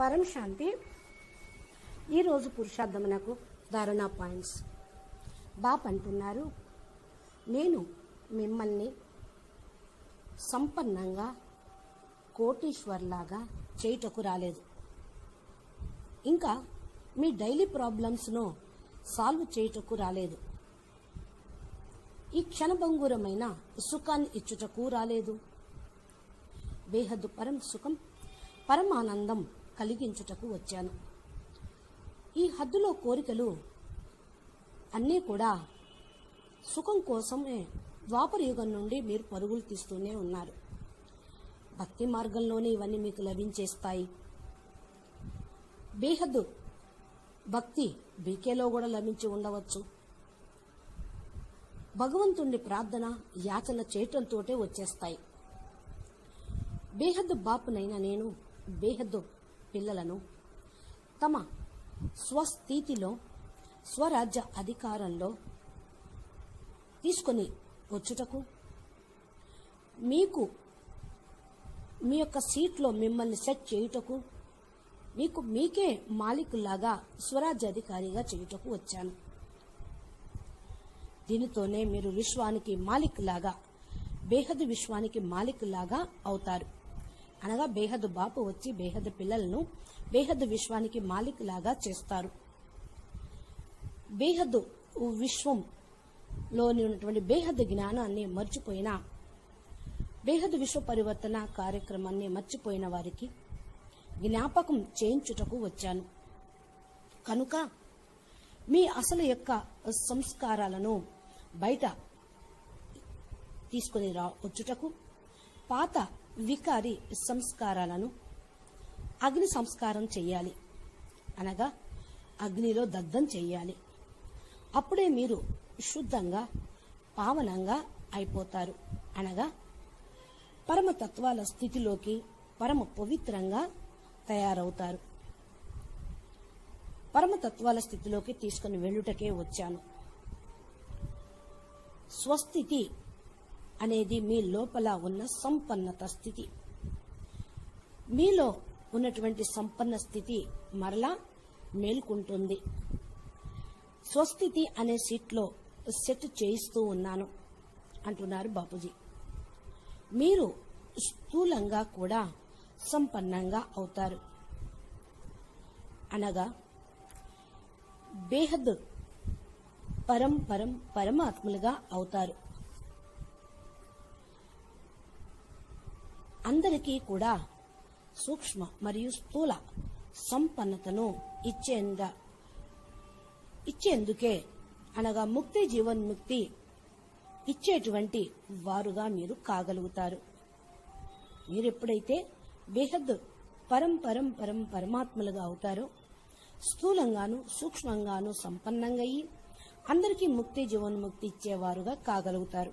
పరం శాంతి. ఈరోజు పురుషార్థమునకు ధారణ పాయింట్స్. బాప్ అంటున్నారు నేను మిమ్మల్ని సంపన్నంగా కోటీశ్వర్లాగా చేయుటకు రాలేదు. ఇంకా మీ డైలీ ప్రాబ్లమ్స్ను సాల్వ్ చేయుటకు రాలేదు. ఈ క్షణభంగురమైన సుఖాన్ని ఇచ్చుటకు రాలేదు. బేహద్దు పరం సుఖం పరమానందం కలిగించుటకు వచ్చాను. ఈ హద్దులో కోరికలు అన్నీ కూడా సుఖం కోసమే ద్వాపర యుగం నుండి మీరు పరుగులు తీస్తూనే ఉన్నారు. భక్తి మార్గంలోనే ఇవన్నీ మీకు లభించేస్తాయి. బేహద్దు. భక్తి బీకేలో కూడా లభించి ఉండవచ్చు. భగవంతుణ్ణి ప్రార్థన యాచన చేయటంతోటే వచ్చేస్తాయి. బేహద్దు బాపునైన నేను బేహద్దు పిల్లలను తమ స్వస్థితిలో స్వరాజ్య అధికారంలో తీసుకొని వచ్చుటకు మీకు మీ యొక్క సీట్లో మిమ్మల్ని సెట్ చేయుటకు మీకు మీకే మాలికులాగా స్వరాజ్యాధికారిగా చేయుటకు వచ్చాను. దీనితోనే మీరు విశ్వానికి మాలిక్ లాగా బేహద్ విశ్వానికి మాలిక్ లాగా అవుతారు. అనగా బేహద్ బాపు వచ్చి బేహద్ పిల్లలను బేహద్ విశ్వానికి మాలిక్ లాగా చేస్తారు బేహద్దు విశ్వంలోని ఉన్నటువంటి బేహద్ జ్ఞానాన్ని మర్చిపోయిన బేహద్ విశ్వ పరివర్తన కార్యక్రమాన్ని మర్చిపోయిన వారికి జ్ఞాపకం చేయించుటకు వచ్చాను. కనుక మీ అసలు యొక్క సంస్కారాలను బయట తీసుకుని రా వచ్చుటకు పాత వికారి సంస్కారాలను అగ్ని సంస్కారం చేయాలి. అనగా అగ్నిలో దగ్ధం చేయాలి. అప్పుడే మీరు శుద్ధంగా పావనంగా అయిపోతారు. అనగా పరమతత్వాల స్థితిలోకి పరమ పవిత్రంగా తయారవుతారు. పరమతత్వాల స్థితిలోకి తీసుకుని వెళ్ళుటకే వచ్చాను. స్వస్థితి అనేది మీ లోపల ఉన్న సంపన్నత స్థితి. మీలో ఉన్నటువంటి సంపన్న స్థితి మరలా మేల్కుంటుంది. స్వస్థితి అనే సీట్లో సెట్ చేయిస్తూ ఉన్నాను అంటున్నారు బాపూజీ. మీరు స్థూలంగా కూడా సంపన్నంగా అవుతారు. అనగా బేహద్ పరం పరం పరమాత్ములుగా అవుతారు. అందరికీ కూడా సూక్ష్మ మరియు స్థూల సంపన్నతను ఇచ్చేంద ఇచ్చేందుకే అనగా ముక్తి జీవన్ముక్తి ఇచ్చేటువంటి వారుగా మీరు కాగలుగుతారు. మీరు ఎప్పుడైతే బేహద్ పరం పరం పరం పరమాత్మలుగా అవుతారో స్థూలంగాను సూక్ష్మంగాను సంపన్నంగా అయ్యి అందరికీ ముక్తి జీవన్ముక్తి ఇచ్చేవారుగా కాగలుగుతారు.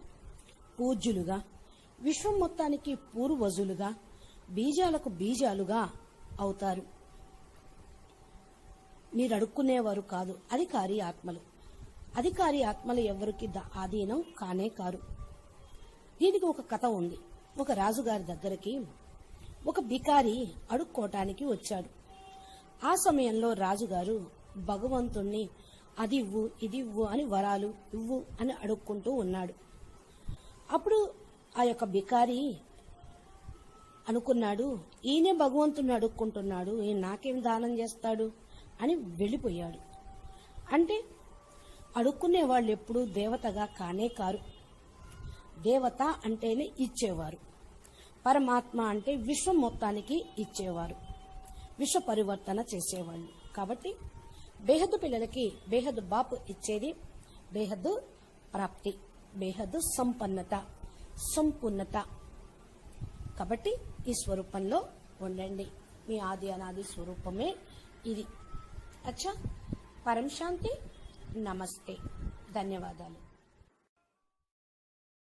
పూజ్యులుగా విశ్వం మొత్తానికి పూర్వజులుగా బీజాలకు బీజాలుగా అవుతారు. మీరు అడుక్కునేవారు కాదు అధికారి ఆత్మలు. అధికారి ఆత్మలు ఎవరికి ఆధీనం కానే కారు. దీనికి ఒక కథ ఉంది. ఒక రాజుగారి దగ్గరికి ఒక బికారి అడుక్కోటానికి వచ్చాడు. ఆ సమయంలో రాజుగారు భగవంతుణ్ణి అది ఇవ్వు ఇది ఇవ్వు అని వరాలు ఇవ్వు అని అడుక్కుంటూ ఉన్నాడు. అప్పుడు ఆ యొక్క బికారి అనుకున్నాడు ఈయనే భగవంతుని అడుక్కుంటున్నాడు ఈయన నాకేం దానం చేస్తాడు? అని వెళ్ళిపోయాడు. అంటే అడుక్కునే వాళ్ళు ఎప్పుడూ దేవతగా కానే కారు. దేవత అంటేనే ఇచ్చేవారు. పరమాత్మ అంటే విశ్వం మొత్తానికి ఇచ్చేవారు. విశ్వ పరివర్తన చేసేవాళ్ళు. కాబట్టి బేహద్దు పిల్లలకి బేహద్దు బాపు ఇచ్చేది బేహద్దు ప్రాప్తి బేహద్దు సంపన్నత. సంపూర్ణత. కాబట్టి ఈ స్వరూపంలో ఉండండి. మీ ఆది అనాది స్వరూపమే ఇది. అచ్చా. పరం శాంతి. నమస్తే. ధన్యవాదాలు.